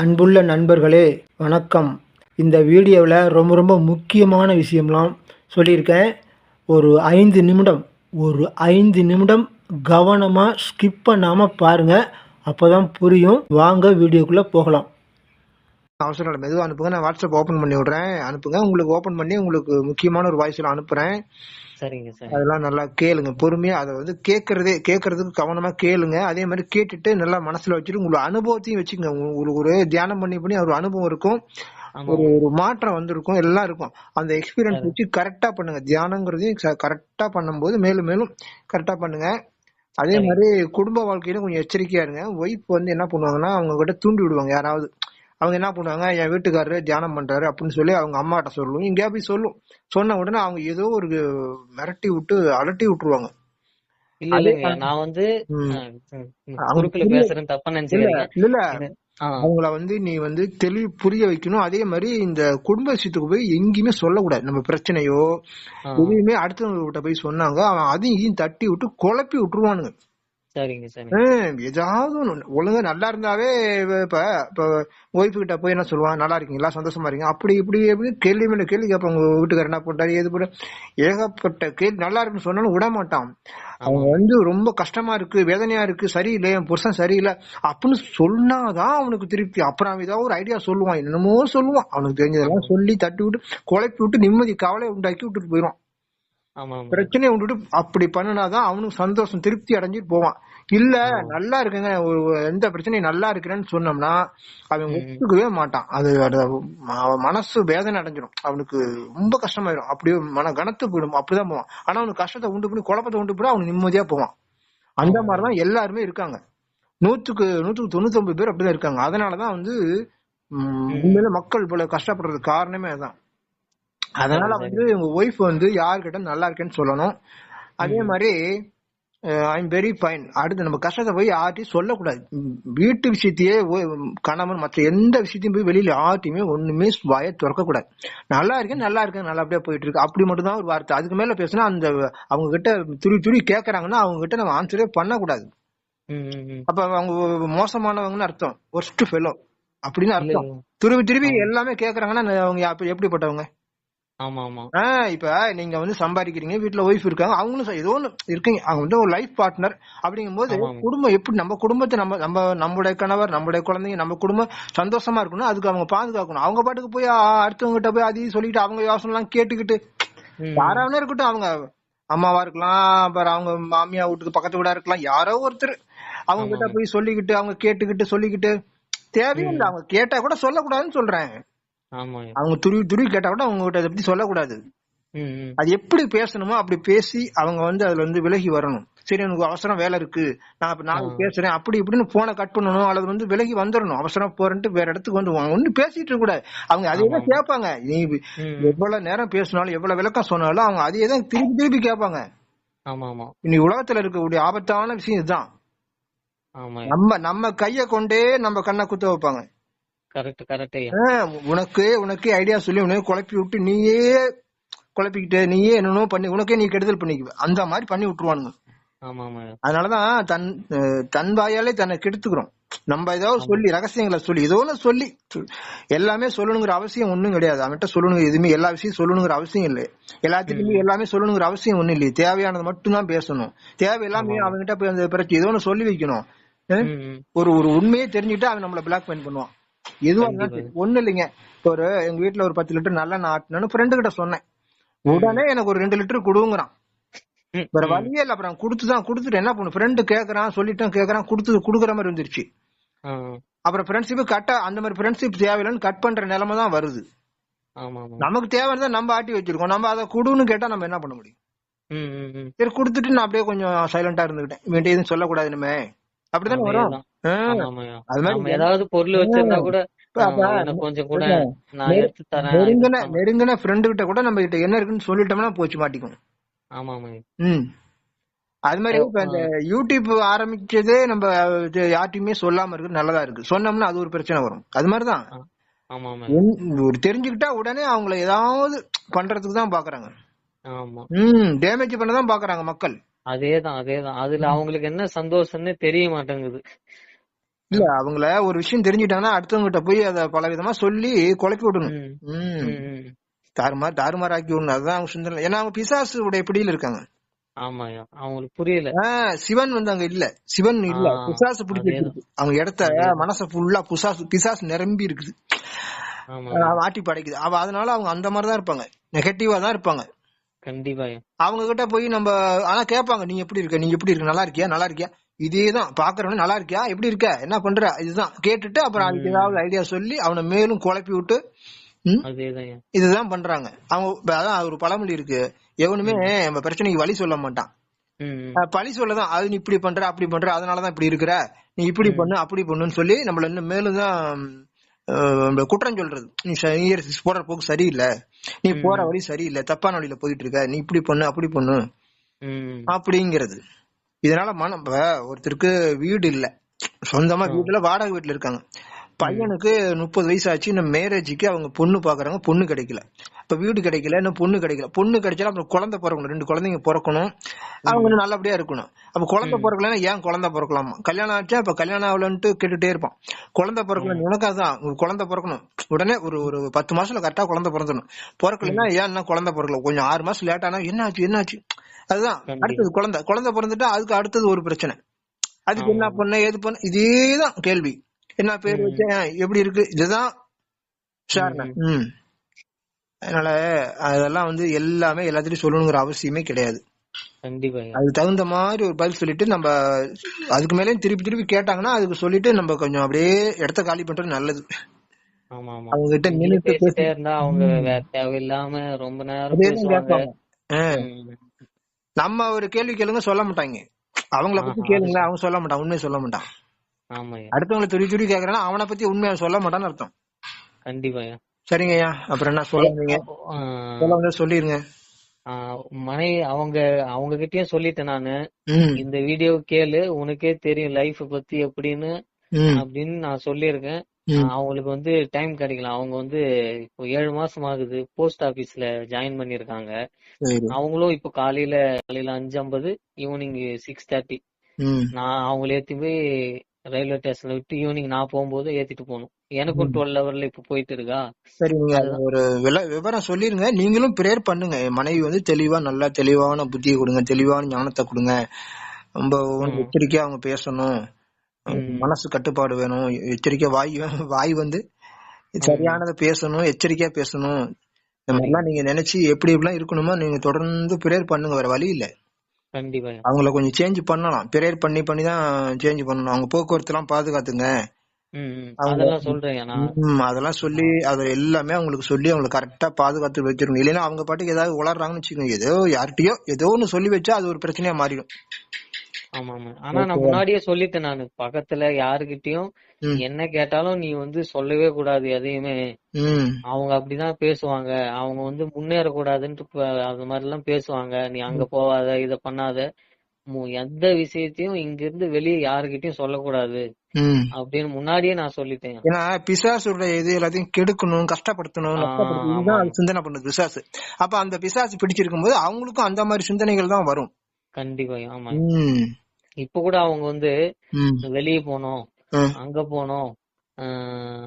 அன்புள்ள நண்பர்களே வணக்கம். இந்த வீடியோவில் ரொம்ப ரொம்ப முக்கியமான விஷயம்லாம் சொல்லியிருக்கேன். ஒரு ஐந்து நிமிடம் ஒரு ஐந்து நிமிடம் கவனமாக ஸ்கிப் பண்ணாமல் பாருங்கள் அப்போ தான் புரியும். வாங்க வீடியோக்குள்ளே போகலாம். அவசரம் இல்லை மெதுவாக அனுப்புங்க. நான் வாட்ஸ்அப் ஓப்பன் பண்ணி விட்றேன். அனுப்புங்க. உங்களுக்கு ஓப்பன் பண்ணி உங்களுக்கு முக்கியமான ஒரு வாய்ஸில் அனுப்புகிறேன் சரிங்க சார் அதெல்லாம் நல்லா கேளுங்க பொறுமையா அதை வந்து கேட்கறதே கேட்கறதுக்கு கவனமா கேளுங்க. அதே மாதிரி கேட்டுட்டு நல்லா மனசுல வச்சுட்டு உங்களுக்கு அனுபவத்தையும் வச்சுக்கோங்க. உங்களுக்கு ஒரு தியானம் பண்ணி பண்ணி ஒரு அனுபவம் இருக்கும். ஒரு ஒரு மாற்றம் வந்திருக்கும். எல்லாம் இருக்கும். அந்த எக்ஸ்பீரியன்ஸ் வச்சு கரெக்டா பண்ணுங்க. தியானங்கிறதையும் கரெக்டா பண்ணும்போது மேலும் மேலும் கரெக்டா பண்ணுங்க. அதே மாதிரி குடும்ப வாழ்க்கையில கொஞ்சம் எச்சரிக்கையா இருங்க. ஒய்ஃப் வந்து என்ன பண்ணுவாங்கன்னா அவங்க கிட்ட தூண்டி விடுவாங்க. யாராவது அவங்க என்ன பண்ணுவாங்க என் வீட்டுக்காரரு தியானம் பண்றாரு அப்படின்னு சொல்லி அவங்க அம்மாட்ட சொல்லும். இங்கே போய் சொல்லும். சொன்ன உடனே அவங்க ஏதோ ஒரு மிரட்டி விட்டு அலட்டி விட்டுருவாங்க. இல்ல நான் வந்து பேசுறேன் தப்பா இல்ல அவங்கள வந்து நீ வந்து தெளிவு புரிய வைக்கணும். அதே மாதிரி இந்த குடும்ப விஷயத்துக்கு போய் எங்கேயுமே சொல்லக்கூடாது. நம்ம பிரச்சனையோ எதுவுமே அடுத்தவங்க கிட்ட போய் சொன்னாங்க அவன் அதையும் இதையும் தட்டி விட்டு குழப்பி விட்டுருவானுங்க. சரிங்க சரி ஏதாவது ஒண்ணு. ஒழுங்கா நல்லா இருந்தாவே இப்ப இப்ப ஒய்ஃபு கிட்ட போய் என்ன சொல்லுவான் நல்லா இருக்கீங்களா? சந்தோஷமா இருக்கீங்க? அப்படி இப்படி எப்படி கேள்வி மேல கேள்வி கேட்பாங்க. உங்க வீட்டுக்காரர் என்ன பண்றாரு? எது பண்ண ஏகப்பட்ட கேள்வி நல்லா இருக்குன்னு சொன்னாலும் விட மாட்டான். அவங்க வந்து ரொம்ப கஷ்டமா இருக்கு வேதனையா இருக்கு சரியில்லை என் புருஷன் சரியில்லை அப்படின்னு சொன்னாதான் அவனுக்கு திருப்தி. அப்புறம் அவன் ஏதாவது ஒரு ஐடியா சொல்லுவான். என்னமோ சொல்லுவான். அவனுக்கு தெரிஞ்சதெல்லாம் சொல்லி தட்டி விட்டு குழப்பி விட்டு நிம்மதி கவலை உண்டாக்கி விட்டுட்டு ஆமா பிரச்சனையை விட்டுட்டு அப்படி பண்ணுனாதான் அவனுக்கு சந்தோஷம் திருப்தி அடைஞ்சிட்டு போவான். இல்ல நல்லா இருக்குங்க ஒரு எந்த பிரச்சனையும் நல்லா இருக்கிறேன்னு சொன்னோம்னா அவன் ஒத்துக்கவே மாட்டான். அது மனசு வேதனை அடைஞ்சிடும். அவனுக்கு ரொம்ப கஷ்டமாயிடும் அப்படியே மன கனத்து போயிடும். அப்படிதான் போவான். ஆனா அவனுக்கு கஷ்டத்தை உண்டு பண்ணி குழப்பத்தை உண்டு பண்ணி அவனுக்கு நிம்மதியா போவான். அந்த மாதிரிதான் எல்லாருமே இருக்காங்க. நூத்துக்கு நூத்துக்கு தொண்ணூத்தி ஒன்பது பேர் அப்படிதான் இருக்காங்க. அதனாலதான் வந்து உண்மையில மக்கள் போல கஷ்டப்படுறதுக்கு காரணமே அதான். அதனால வந்து உங்க ஒய்ஃப் வந்து யார்கிட்ட நல்லா இருக்கேன்னு சொல்லணும். அதே மாதிரி ஐம் வெரி ஃபைன் அடுத்து நம்ம கஷ்டத்தை போய் யார்ட்டையும் சொல்லக்கூடாது. வீட்டு விஷயத்தையே கணவன் மற்ற எந்த விஷயத்தையும் போய் வெளியில யார்ட்டையுமே ஒண்ணுமே வாயை திறக்க கூடாது நல்லா இருக்கேன் நல்லா இருக்கேன் நல்லபடியா போயிட்டு இருக்கு அப்படி மட்டும் தான் ஒரு வார்த்தை. அதுக்கு மேல பேசினா அந்த அவங்க கிட்ட துருவி துருவி கேக்குறாங்கன்னா அவங்க கிட்ட நம்ம ஆன்சரே பண்ணக்கூடாது. அப்ப அவங்க மோசமானவங்கன்னு அர்த்தம். ஒர்ஸ்ட் ஃபெலோ அப்படின்னு அர்த்தம். துருவி துருவி எல்லாமே கேக்குறாங்கன்னா அவங்க எப்படிப்பட்டவங்க? இப்ப நீங்க வந்து சம்பாதிக்கிறீங்க வீட்டுல ஒய்ஃப் இருக்காங்க அவங்களும் ஏதோ ஒண்ணு இருக்கீங்க. அவங்க வந்து ஒரு லைஃப் பார்ட்னர் அப்படிங்கும்போது ஆமா, ஆமா. குடும்பம் எப்படி நம்ம குடும்பத்தை நம்ம நம்ம நம்மளுடைய கணவர் நம்மளுடைய குழந்தைங்க நம்ம குடும்பம் சந்தோஷமா இருக்கணும் அதுக்கு அவங்க பாதுகாக்கணும். அவங்க பாட்டுக்கு போய் ஆ, அடுத்தவங்க கிட்ட போய் அதையும் சொல்லிட்டு அவங்க யோசனை எல்லாம் கேட்டுக்கிட்டு யாராவது இருக்கட்டும் அவங்க அம்மாவா இருக்கலாம் அப்புறம் அவங்க மாமியா வீட்டுக்கு பக்கத்து வீடா இருக்கலாம் யாரோ ஒருத்தர் அவங்க கிட்ட போய் சொல்லிக்கிட்டு அவங்க கேட்டுக்கிட்டு சொல்லிக்கிட்டு தேவையில்லை அவங்க கேட்டா கூட சொல்லக்கூடாதுன்னு சொல்றேன். அவங்க துருவி துருவி கேட்டா கூட அவங்க கிட்ட அதை பத்தி சொல்லக்கூடாது. அது எப்படி பேசணுமோ அப்படி பேசி அவங்க வந்து அதுல இருந்து விலகி வரணும். சரி எனக்கு அவசரம் வேலை இருக்கு. நான் இப்ப நாளைக்கு பேசுறேன். அப்படி இப்படின்னு போனை கட் பண்ணணும். அல்லது வந்து விலகி வந்துடணும் அவசரம் போறேன்ட்டு வேற இடத்துக்கு வந்து ஒண்ணு பேசிட்டு இருக்க கூடாது. அவங்க அதே தான் கேட்பாங்க. நீ. எவ்வளவு நேரம் பேசினாலும் எவ்வளவு விளக்கம் சொன்னாலும் அவங்க அதே தான் திருப்பி திருப்பி கேட்பாங்க. ஆமா ஆமா இன்னைக்கு உலகத்துல இருக்கக்கூடிய ஆபத்தான விஷயம் இதுதான். நம்ம நம்ம கைய கொண்டே நம்ம கண்ணை குத்த வைப்பாங்க. கரெக்ட் கரெக்ட் உனக்கு உனக்கே ஐடியா சொல்லி உனக்கு குழப்பி விட்டு நீயே குழப்பிக்கிட்டு நீயே என்னென்னமோ பண்ணி உனக்கே நீ கெடுதல் பண்ணிக்குவ. அந்த மாதிரி பண்ணி விட்டுருவானுங்க. அதனாலதான் தன் தன் வாயாலே தன்னை கெடுத்துக்கிறோம். நம்ம ஏதாவது சொல்லி ரகசியங்களை சொல்லி ஏதோ ஒண்ணு சொல்லி எல்லாமே சொல்லணுங்கிற அவசியம் ஒண்ணும் கிடையாது. அவன்கிட்ட சொல்லணுங்க எதுவுமே எல்லா விஷயம் சொல்லணுங்கிற அவசியம் இல்லை எல்லாத்துக்குமே எல்லாமே சொல்லணுங்கிற அவசியம் ஒண்ணும் இல்லையே. தேவையானது மட்டும் தான் பேசணும். தேவை எல்லாமே அவன்கிட்ட போய் அந்த பிரச்சனை ஏதோ ஒண்ணு சொல்லி வைக்கணும். ஒரு ஒரு உண்மையே தெரிஞ்சுட்டு அவன் நம்மள பிளாக் மெயில் பண்ணுவான் எதுவும். ஒண்ணும் இல்லைங்க. ஒரு எங்க வீட்டுல ஒரு பத்து லிட்டர் நல்லா ஆட்டணும்னு ஃப்ரெண்டு கிட்ட சொன்னேன். உடனே எனக்கு ஒரு ரெண்டு லிட்டர் கொடுங்குறான். வேற வழியே இல்ல அப்புறம் கொடுத்துதான் கொடுத்துட்டு என்ன பண்ணு? ஃப்ரெண்டு கேக்குறான் சொல்லிட்டேன் கேக்குறான் கொடுத்து குடுக்குற மாதிரி வந்துருச்சு அப்புறம் ஃப்ரெண்ட்ஷிப் கட்ட அந்த மாதிரி ஃப்ரெண்ட்ஷிப் தேவையில்லைன்னு கட் பண்ற நிலைமை தான் வருது. நமக்கு தேவையானதை நம்ம ஆட்டி வச்சிருக்கோம். நம்ம அதை குடுன்னு கேட்டா நம்ம என்ன பண்ண முடியும். சரி கொடுத்துட்டு நான் அப்படியே கொஞ்சம் சைலண்டா இருந்துகிட்டேன். இவன்ட்டு எதுவும் சொல்லக்கூடாது இனிமே. அப்படித்தானே வரும்? அது மாதிரி ஏதாவது பொருள் வச்சிருந்தா கூட கொஞ்சம் கூட நெருங்கின நெருங்கின ஃப்ரெண்டு கிட்ட கூட நம்ம கிட்ட என்ன இருக்குன்னு சொல்லிட்டோம்னா போச்சு மாட்டிக்கும் ஆமா ஆமாய்யா. ம். அது மாதிரி இப்ப இந்த யூடியூப் ஆரம்பிச்சதே நம்ம யார்ட்டையுமே சொல்லாம இருக்கு நல்லதா இருக்கு. சொன்னோம்னா அது ஒரு பிரச்சனை வரும். அது மாதிரிதான். ஒரு தெரிஞ்சுக்கிட்டா உடனே அவங்கள ஏதாவது பண்றதுக்கு தான் பாக்குறாங்க. ஆமா. ம் டேமேஜ் பண்ண தான் பாக்குறாங்க மக்கள். அதேதான் அதேதான். அதுல அவங்களுக்கு என்ன சந்தோஷம்னு தெரிய மாட்டேங்குது. இல்ல அவங்கள ஒரு விஷயம் தெரிஞ்சுட்டாங்கன்னா அடுத்தவங்க கிட்ட போய் அத பல விதமா சொல்லி குழப்பி விடணும். தாறுமாறு தாறுமாறாக்கி விடணும். அதுதான் அவங்க சிந்தனை. ஏன்னா அவங்க பிசாசு உடைய பிடியில இருக்காங்க. அவங்களுக்கு புரியல. சிவன் வந்து அங்க இல்ல. சிவன் இல்ல. பிசாசு. இருக்கு. அவங்க இடத்த. மனச ஃபுல்லா பிசாசு பிசாசு நிரம்பி இருக்குது. ஆட்டி படைக்குது. அவ அதனால அவங்க அந்த மாதிரிதான் இருப்பாங்க. நெகட்டிவா தான் இருப்பாங்க. கண்டிப்பாயா அவங்க கிட்ட போய் நம்ம ஆனா கேட்பாங்க நீ எப்படி இருக்க? நீ எப்படி இருக்க? நல்லா இருக்கியா? நல்லா இருக்கியா? இதேதான் பாக்குறவன நல்லா இருக்கியா? எப்படி இருக்க? என்ன பண்ற? இதுதான். கேட்டுட்டு அப்புறம் அதுக்கு ஏதாவது ஐடியா சொல்லி அவனை மேலும் குழப்பி விட்டு இதுதான் பண்றாங்க. அவங்க அதான் ஒரு பழமொழி இருக்கு. எவனுமே நம்ம பிரச்சனைக்கு வழி சொல்ல மாட்டான். பழி சொல்லதான். அது நீ இப்படி பண்ற அப்படி பண்ற அதனாலதான் இப்படி இருக்கிற. நீ இப்படி பண்ணு அப்படி பண்ணுன்னு சொல்லி நம்மள இன்னும் மேலும் தான் குற்றம் சொல்றது. நீ போற போக்கு சரியில்லை. நீ போற வழி சரியில்லை. தப்பான வழியில போயிட்டு இருக்க. நீ இப்படி பண்ணு அப்படி பண்ணு. அப்படிங்கிறது. இதனால மனம் இப்ப ஒருத்தருக்கு வீடு இல்ல. சொந்தமா வீட்டுல வாடகை வீட்டுல இருக்காங்க. பையனுக்கு முப்பது வயசு ஆச்சு இன்னும் மேரேஜுக்கு அவங்க பொண்ணு பாக்குறாங்க பொண்ணு கிடைக்கல. இப்ப வீடு கிடைக்கல இன்னும் பொண்ணு கிடைக்கல. பொண்ணு கிடைச்சாலும் அப்புறம் குழந்தை பிறக்கணும் ரெண்டு குழந்தைங்க பிறக்கணும். அவங்க நல்லபடியா இருக்கணும். அப்ப குழந்தை பிறக்கலன்னா ஏன் குழந்தை பிறக்கலாமா? கல்யாணம் ஆச்சா இப்ப கல்யாணம் ஆகலன்ட்டு கேட்டுட்டே இருப்பான். குழந்தை பிறக்கல உனக்கு ஒரு குழந்தை பிறக்கணும். உடனே ஒரு ஒரு பத்து மாசத்துல கரெக்டா குழந்தை பிறந்துடணும். பிறக்கலன்னா ஏன் இன்னும் குழந்தை பிறக்கல? கொஞ்சம் ஆறு மாசம் லேட் ஆனா என்ன ஆச்சு என்ன ஆச்சு அதுதான். அடுத்தது குழந்தை. குழந்தை பிறந்துட்டா அதுக்கு அடுத்தது ஒரு பிரச்சனை. அதுக்கு என்ன பண்ண ஏது பண்ண இதேதான் கேள்வி. என்ன பேர் வச்சேன் எப்படி இருக்கு இதுதான் ம். அதனால அதெல்லாம் வந்து எல்லாமே எல்லாத்தையும் சொல்லணுங்கிற அவசியமே கிடையாது. அதுக்கு தகுந்த மாதிரி ஒரு பதில் சொல்லிட்டு நம்ம அதுக்கு மேலேயும் திருப்பி திருப்பி கேட்டாங்கன்னா அதுக்கு சொல்லிட்டு நம்ம கொஞ்சம் அப்படியே இடத்த காலி பண்றது நல்லது. அவங்க கிட்ட நின்னுட்டு பேசிட்டே பேசி இருந்தா அவங்க தேவையில்லாம ரொம்ப நேரம் நம்ம ஒரு கேள்வி கேளுங்க சொல்ல மாட்டாங்க. அவங்கள பத்தி கேளுங்களேன் அவங்க சொல்ல மாட்டான் உண்மையை சொல்ல மாட்டான் அடுத்தவங்களை துடி துடி கேக்குறானா அவனை பத்தி உண்மையை சொல்ல மாட்டான்னு அர்த்தம். கண்டிப்பாயா சரிங்கய்யா அப்புறம் என்ன சொல்லுங்க சொல்ல சொல்லிருங்க. ஆ, மனைவி அவங்க அவங்க கிட்டயும் சொல்லிட்டேன் நானு. இந்த வீடியோ கேளு உனக்கே தெரியும் லைஃப் பத்தி எப்படின்னு அப்படின்னு நான் சொல்லியிருக்கேன். ம் அவங்களுக்கு வந்து டைம் கிடைக்கல. அவங்க வந்து இப்போ ஏழு மாசம் ஆகுது. போஸ்ட் ஆபீஸ்ல ஜாயின் பண்ணிருக்காங்க. அவங்களும் இப்போ காலையில காலையில அஞ்சு ஐம்பது ஈவினிங் சிக்ஸ் தேர்ட்டி நான் அவங்கள ஏத்தி போய் ரயில்வே ஸ்டேஷன்ல விட்டு ஈவினிங் நான் போகும்போது ஏத்திட்டு போகணும். எனக்கும் டுவெல் ஹவர்ல இப்ப போயிட்டு இருக்கா? சரி நீங்க ஒரு விவரம் சொல்லிருங்க. நீங்களும் பிரேயர் பண்ணுங்க. மனைவி வந்து தெளிவா நல்லா தெளிவான புத்தியை கொடுங்க. தெளிவான ஞானத்தை கொடுங்க. ரொம்ப எச்சரிக்கையா அவங்க பேசணும். மனசு கட்டுப்பாடு வேணும். எச்சரிக்கை வாய் வாய் வந்து சரியானதை பேசணும் எச்சரிக்கையா பேசணும். இந்த மாதிரிலாம் நீங்க நினைச்சு எப்படி எப்படிலாம் இருக்கணுமோ நீங்க தொடர்ந்து பிரேயர் பண்ணுங்க. வேற வழி இல்ல. கண்டிப்பா. அவங்கள கொஞ்சம் சேஞ்ச் பண்ணலாம். பிரேயர் பண்ணி பண்ணி தான் சேஞ்ச் பண்ணணும். அவங்க போக்குவரத்து எல்லாம் பாதுகாத்துங்க. அதெல்லாம் சொல்லி அது எல்லாமே அவங்களுக்கு சொல்லி அவங்களை கரெக்டா பாதுகாத்து வச்சிருக்கணும். இல்லைன்னா அவங்க பாட்டுக்கு ஏதாவது உளறாங்கன்னு வச்சுக்கோங்க. ஏதோ யார்கிட்டயோ ஏதோ ஒண்ணு சொல்லி வச்சா அது ஒரு பிரச்சனையா மாறிடும். ஆமா ஆமா ஆனா நான் முன்னாடியே சொல்லிட்டேன் நானு. பக்கத்துல யாருகிட்டயும். என்ன கேட்டாலும் நீ வந்து சொல்லவே கூடாது எதையுமே. அவங்க அப்படிதான் பேசுவாங்க. அவங்க வந்து முன்னேற கூடாதுன்ட்டு ப- அது மாதிரி எல்லாம் பேசுவாங்க. நீ அங்க போவாத இத பண்ணாத. எந்த விஷயத்தையும் இங்க இருந்து வெளியே யாருகிட்டயும் சொல்லக்கூடாது அப்படின்னு முன்னாடியே நான் சொல்லிட்டேன். ஏன்னா பிசாசுடைய இது எல்லாத்தையும் கெடுக்கணும் கஷ்டப்படுத்தணும் சிந்தனை பண்ணுது பிசாசு. அப்ப அந்த பிசாசு பிடிச்சிருக்கும் போது அவங்களுக்கும் அந்த மாதிரி சிந்தனைகள் தான் வரும். கண்டிப்பா ஆமா. இப்ப கூட அவங்க வந்து வெளியே போனோம். அங்க போனோம்.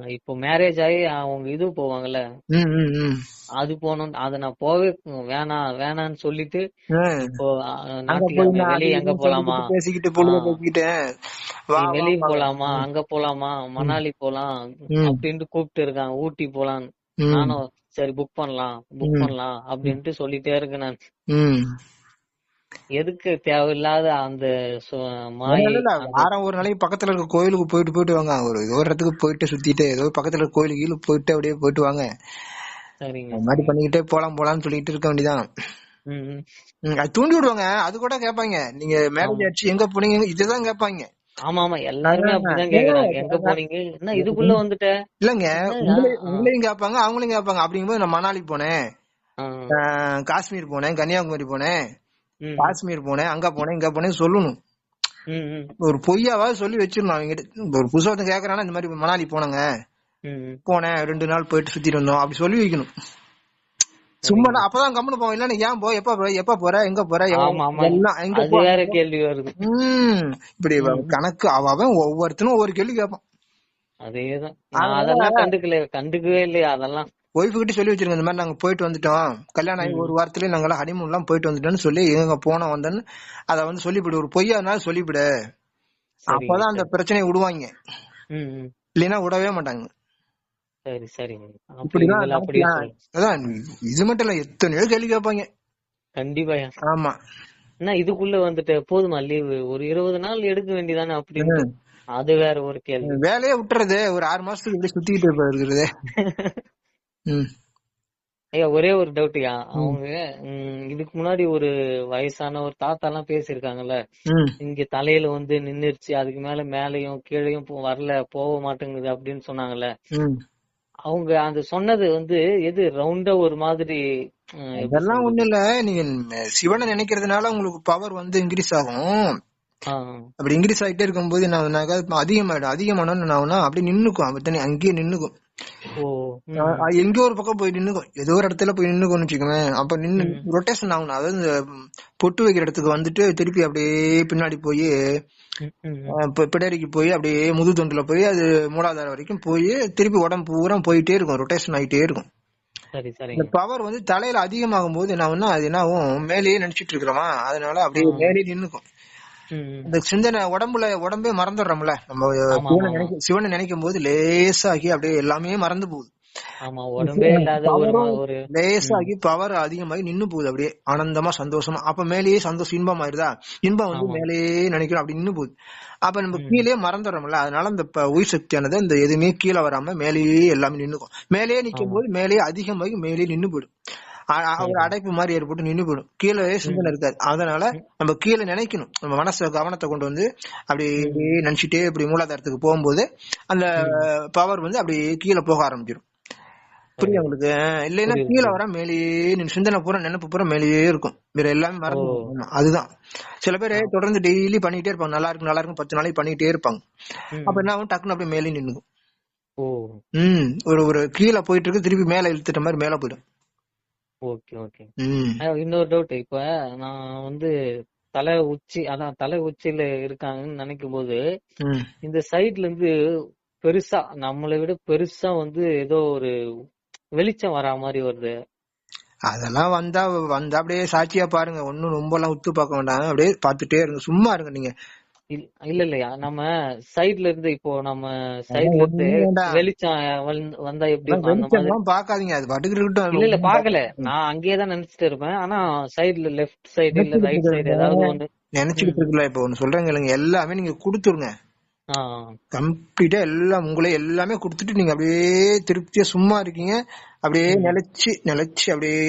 இப்போ மேரேஜ் ஆகி அவங்க இது போவாங்கல்ல? அது போகணும் அத நான் போவே வேணாம் வேணான்னு சொல்லிட்டு அங்க வெளியே இதுன்னு போலாமா? பேசிக்கிட்டு வெளியே போலாமா? அங்க போலாமா? மணாலி போலாம். அப்படின்ட்டு கூப்பிட்டு இருக்காங்க ஊட்டி போலாம் ம். நானும் சரி புக் பண்ணலாம் புக். பண்ணலாம் அப்படின்ட்டு சொல்லிட்டே இருக்கேன் நான். எதுக்கு தேவையில்லாத அந்த வாரம் ஒரு நாளைக்கு பக்கத்துல இருக்க கோயிலுக்கு போயிட்டு போயிட்டு வாங்க. ஒரு ஏதோ ஒரு இடத்துக்கு போயிட்டு சுத்திட்டு ஏதோ பக்கத்துல இருக்க கோயிலுக்கு கீழே போயிட்டு அப்படியே போயிட்டு வாங்க. சரிங்க. மாதிரி பண்ணிக்கிட்டே போலாம் போலாம்னு சொல்லிட்டு இருக்க வேண்டியதான் அது தூண்டி விடுவாங்க. அது கூட கேட்பாங்க. நீங்க மேரேஜ் ஆச்சு எங்க போனீங்க? இதுதான் கேட்பாங்க. ஆமா ஆமா எல்லாருமே அப்படிதான் கேக்குறாங்க. எங்க போனீங்க? என்ன இதுக்குள்ள வந்துட்ட? இல்லங்க. உங்களையும் கேட்பாங்க அவங்களையும் கேட்பாங்க. அப்படிங்கும்போது நான் மணாலி போனேன். காஷ்மீர் போனேன் கன்னியாகுமரி போனேன். காஷ்மீர் போனேன் அங்க போனேன் இங்க போனேன் சொல்லணும். ஒரு பொய்யாவது சொல்லி வச்சிடணும் அவங்க ஒரு புதுசா ஒருத்தன் கேக்குறானா இந்த மாதிரி மணாலி போனாங்க. போனேன் ரெண்டு நாள் போயிட்டு சுத்திட்டு வந்தோம். அப்படி சொல்லி வைக்கணும். சும்மா தான் அப்பதான் கம்முனு போவோம். இல்லன்னா ஏன் போ எப்ப போற எப்ப போற எங்க போற எல்லாம் எங்க வேற கேள்வி வருது. உம் இப்படி கணக்கு அவ அவன் ஒவ்வொருத்தனும் ஒவ்வொரு கேள்வி கேட்பான். அதேதான். அதெல்லாம் கண்டுக்கல கண்டுக்கவே இல்லையா அதெல்லாம். ஒய்ஃபு கிட்ட சொல்லி வச்சிருங்க. இந்த மாதிரி நாங்க போயிட்டு வந்துட்டோம். கல்யாணம் ஆகி ஒரு வாரத்துல நாங்க எல்லாம் போயிட்டு வந்துட்டோம்னு சொல்லி எங்க போனோம் வந்தோன்னு அத வந்து சொல்லிவிடு. ஒரு பொய்யா இருந்தாலும் சொல்லிவிடு. சரி அப்பதான் அந்த பிரச்சனையை விடுவாங்க. இல்லைன்னா விடவே மாட்டாங்க. சரி. சொல்லு அதான் இது மட்டும் இல்ல எத்தனையோ கேள்வி கேட்பாங்க. கண்டிப்பாயா ஆமா. என்ன இதுக்குள்ள வந்துட்டு போதுமா லீவு ஒரு இருபது நாள் எடுக்க வேண்டியதானே அப்படின்னு அது வேற ஒரு கேள்வி. வேலையே விட்டுறது. ஒரு ஆறு மாசத்துக்கு இப்படி சுத்திக்கிட்டு இருக்கிறது. ம். ஐயா ஒரே ஒரு டவுட்யா அவங்க ம், இதுக்கு முன்னாடி ஒரு வயசான ஒரு தாத்தா எல்லாம் பேசியிருக்காங்கல்ல. ம். இங்க தலையில வந்து நின்னுருச்சு அதுக்கு மேல மேலயும் கீழையும் போ- வரல போக மாட்டேங்குது அப்படின்னு சொன்னாங்கல்ல. ம். அவங்க அந்த சொன்னது வந்து எது ரவுண்டா ஒரு மாதிரி எப்படி இதெல்லாம் சொல்றது? ஒண்ணு இல்ல நீங்க சிவனை நினைக்கிறதுனால உங்களுக்கு பவர் வந்து இன்க்ரீஸ் ஆகும். ஆ, அப்படி இன்க்ரீஸ் ஆயிட்டே இருக்கும்போது என்ன ஆகுனாக்கா இப்ப அதிகமாயிடும் அதிகமானோன்னு என்ன ஆகுனா அப்படியே நின்னுக்கும் அப்படி தண்ணி அங்கேயே நின்னுக்கும். எங்கேயோ ஒரு பக்கம் போய் நின்னுக்கும் ஏதோ ஒரு இடத்துல போய் நின்னுக்கும்னு வச்சுக்கோங்க அப்ப நின்னு ரொட்டேஷன் ஆகணும். அதாவது இந்த பொட்டு வைக்கிற இடத்துக்கு வந்துட்டு திருப்பி அப்படியே பின்னாடி போய் பிடரிக்கு போய் அப்படியே முது தொண்டுல போய் அது மூலாதாரம் வரைக்கும் போய் திருப்பி உடம்பு பூரா போயிட்டே இருக்கும். ரொட்டேஷன் ஆயிட்டே இருக்கும். சரி இந்த பவர் வந்து தலையில அதிகமாகும் போது என்ன ஆகும்னா அது என்ன ஆகும்? மேலேயே நினைச்சிட்டு இருக்கிறோமா? அதனால அப்படியே மேலேயே நின்னுக்கும். இந்த சிந்தனை உடம்புல உடம்பே மறந்துடுறோம்ல. நம்ம சிவனை. நினைக்கும் சிவனை நினைக்கும் போது லேசாகி அப்படியே எல்லாமே மறந்து போகுது. லேசாகி பவர் அதிகமாகி நின்னு போகுது அப்படியே. ஆனந்தமா சந்தோஷமா. அப்ப மேலேயே சந்தோஷம் இன்பம் ஆயிருதா? இன்பம் வந்து மேலேயே நினைக்கிறோம் அப்படி நின்னு போகுது. அப்ப நம்ம கீழே மறந்துடுறோம்ல. அதனால இந்த உயிர் சக்தியானது இந்த எதுவுமே கீழே வராம மேலேயே எல்லாமே நின்னுக்கும். மேலேயே நிக்கும் போது மேலேயே அதிகமாகி மேலேயே நின்னு போயிடும். ஒரு அடைப்பு மாதிரி ஏற்பட்டு நின்னு போயிடும். கீழே சிந்தனை இருக்காது. அதனால நம்ம கீழே நினைக்கணும். நம்ம மனச கவனத்தை கொண்டு வந்து அப்படியே நினைச்சிட்டே இப்படி மூலாதாரத்துக்கு போகும்போது அந்த பவர் வந்து அப்படியே கீழே போக ஆரம்பிச்சிடும். புரியுது உங்களுக்கு? இல்லைன்னா கீழே வர மேலேயே சிந்தனை பூரா நினைப்பு பூரா மேலேயே இருக்கும். வேற எல்லாமே மறந்து அதுதான். சில பேர் தொடர்ந்து டெய்லி பண்ணிட்டே இருப்பாங்க. நல்லா இருக்கு நல்லா இருக்கும் பத்து நாளைக்கு பண்ணிட்டே இருப்பாங்க. அப்ப என்ன ஆகும்? டக்குன்னு அப்படியே மேலே நின்னுக்கும். ஓ. ம். ஒரு ஒரு கீழே போயிட்டு இருக்கு திருப்பி மேல இழுத்துட்ட மாதிரி மேல போயிடும். ஓகே ஓகே இன்னொரு டவுட் இப்ப நான் வந்து தலை உச்சி அதான் தலை உச்சியில இருக்காங்கன்னு நினைக்கும் போது இந்த சைடுல இருந்து பெருசா நம்மளை விட பெருசா வந்து ஏதோ ஒரு வெளிச்சம் வரா மாதிரி வருது. அதெல்லாம் வந்தா வந்தா அப்படியே சாட்சியா பாருங்க. ஒண்ணும் ரொம்ப எல்லாம் உத்து பார்க்க வேண்டாம். அப்படியே பார்த்துட்டே இருங்க. சும்மா இருங்க நீங்க. இல்ல இல்ல இல்லையா நம்ம சைடுல இருந்து இப்போ நம்ம சைடுல இருந்து. வெளிச்சம் வந்து- எப்படி பார்க்காதீங்க. அது பாட்டுக்கு இல்ல இல்ல பாக்கல நான் அங்கேயே தான் நினைச்சிட்டு இருப்பேன். ஆனா சைடுல லெஃப்ட் சைடு இல்ல ரைட் சைடு ஏதாவது ஒண்ணு. நினைச்சுக்கிட்டு இருக்குல்ல இப்ப ஒண்ணு சொல்றேங்க இல்லைங்க எல்லாமே நீங்க கொடுத்துருங்க கம்ப்ளீட்டா எல்லாம் உங்களே எல்லாமே கொடுத்துட்டு நீங்க அப்படியே திருப்தியா சும்மா இருக்கீங்க. அப்படியே நிலைச்சு நிலைச்சு அப்படியே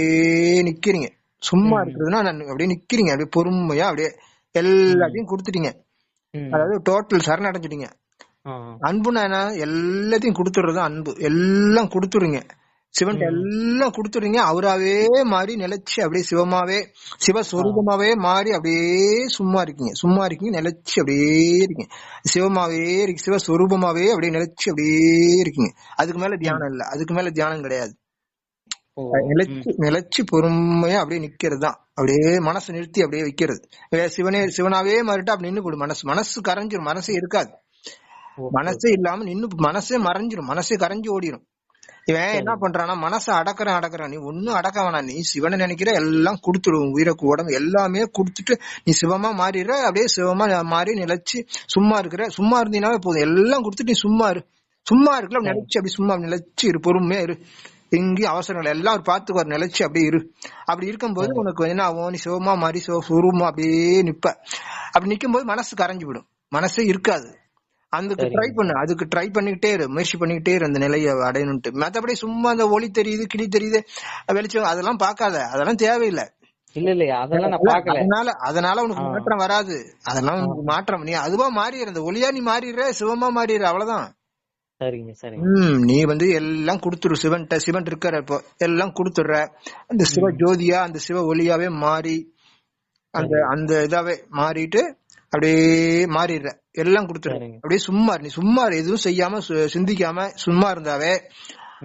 நிக்கிறீங்க. சும்மா இருக்கிறதுனா அப்படியே நிக்கிறீங்க. அப்படியே பொறுமையா அப்படியே எல்லாத்தையும் கொடுத்துட்டீங்க. அதாவது டோட்டல் சரணடைஞ்சிட்டீங்க. ஆ. அன்புனா என்ன? எல்லாத்தையும் கொடுத்துறது அன்பு. எல்லாம் கொடுத்துருங்க. சிவன் எல்லாம் கொடுத்துறீங்க அவராவே மாறி நிலைச்சு அப்படியே சிவமாவே சிவஸ்வரூபமாவே மாறி அப்படியே சும்மா இருக்கீங்க. சும்மா இருக்கீங்க நிலைச்சு அப்படியே இருக்கீங்க. சிவமாவே இருக்கு சிவஸ்வரூபமாவே அப்படியே நிலைச்சு அப்படியே இருக்கீங்க. அதுக்கு மேல தியானம் இல்ல. அதுக்கு மேல தியானம் கிடையாது. நிலைச்சு நிலைச்சு பொறுமையா அப்படியே நிக்கிறது தான் அப்படியே மனசு நிறுத்தி அப்படியே வைக்கிறது. சிவனே சிவனாவே மாறிட்டா அப்படி நின்னு போடும் மனசு மனசு கரைஞ்சிரும். மனசே இருக்காது. மனசே இல்லாம நின்னு மனசே மறைஞ்சிரும். மனசே கரைஞ்சு ஓடிரும். இவன் என்ன பண்றான்னா மனசை அடக்குறான் அடக்குறான். நீ ஒண்ணும் அடக்க வேணாம். நீ சிவனை நினைக்கிற எல்லாம் கொடுத்துடும். உயிருக்கு உடம்பு எல்லாமே கொடுத்துட்டு நீ சிவமா மாறிடுற. அப்படியே சிவமா மாறி நிலைச்சு சும்மா இருக்கிற சும்மா இருந்தீங்கன்னாவே போதும். எல்லாம் கொடுத்துட்டு நீ சும்மா இரு. சும்மா இருக்கல நிலைச்சு அப்படி சும்மா நிலைச்சு இரு. பொறுமையா இரு. எங்கேயும் அவசரம் இல்லை. எல்லாம் ஒரு பார்த்துக்கு ஒரு நிலைச்சு அப்படியே இரு. அப்படி இருக்கும்போது உனக்கு என்ன ஆகும்? நீ சிவமா மாறி சிவ சுரூபமா அப்படியே நிப்ப. அப்படி நிக்கும்போது மனசு கரைஞ்சு விடும் மனசே இருக்காது. அதுக்கு ட்ரை பண்ணு. அதுக்கு ட்ரை பண்ணிக்கிட்டே இரு. முயற்சி பண்ணிக்கிட்டே இரு அந்த நிலையை அடையணும்ட்டு மத்தபடி சும்மா அந்த ஒளி தெரியுது கிளி தெரியுது வெளிச்சம் அதெல்லாம் பார்க்காத. அதெல்லாம் தேவையில்லை. இல்ல இல்லையா அதெல்லாம் நான் பாக்கல அதனால அதனால உனக்கு மாற்றம் வராது. அதெல்லாம் உனக்கு மாற்றம். நீ அதுவா மாறிடுற அந்த ஒளியா நீ மாறிடுற சிவமா மாறிடுற. அவ்வளவுதான். சரிங்க சரிங்க. ம் நீ வந்து எல்லாம் கொடுத்துரு சிவன்ட்ட சிவன் இருக்கிற இப்போ எல்லாம் கொடுத்துடுற. அந்த சிவ ஜோதியா அந்த சிவ ஒளியாவே மாறி அந்த அந்த இதாவே மாறிட்டு அப்படியே மாறிடுற. எல்லாம் கொடுத்துரு. அப்படியே சும்மா. நீ சும்மா. எதுவும் செய்யாம சிந்திக்காம சும்மா இருந்தாவே.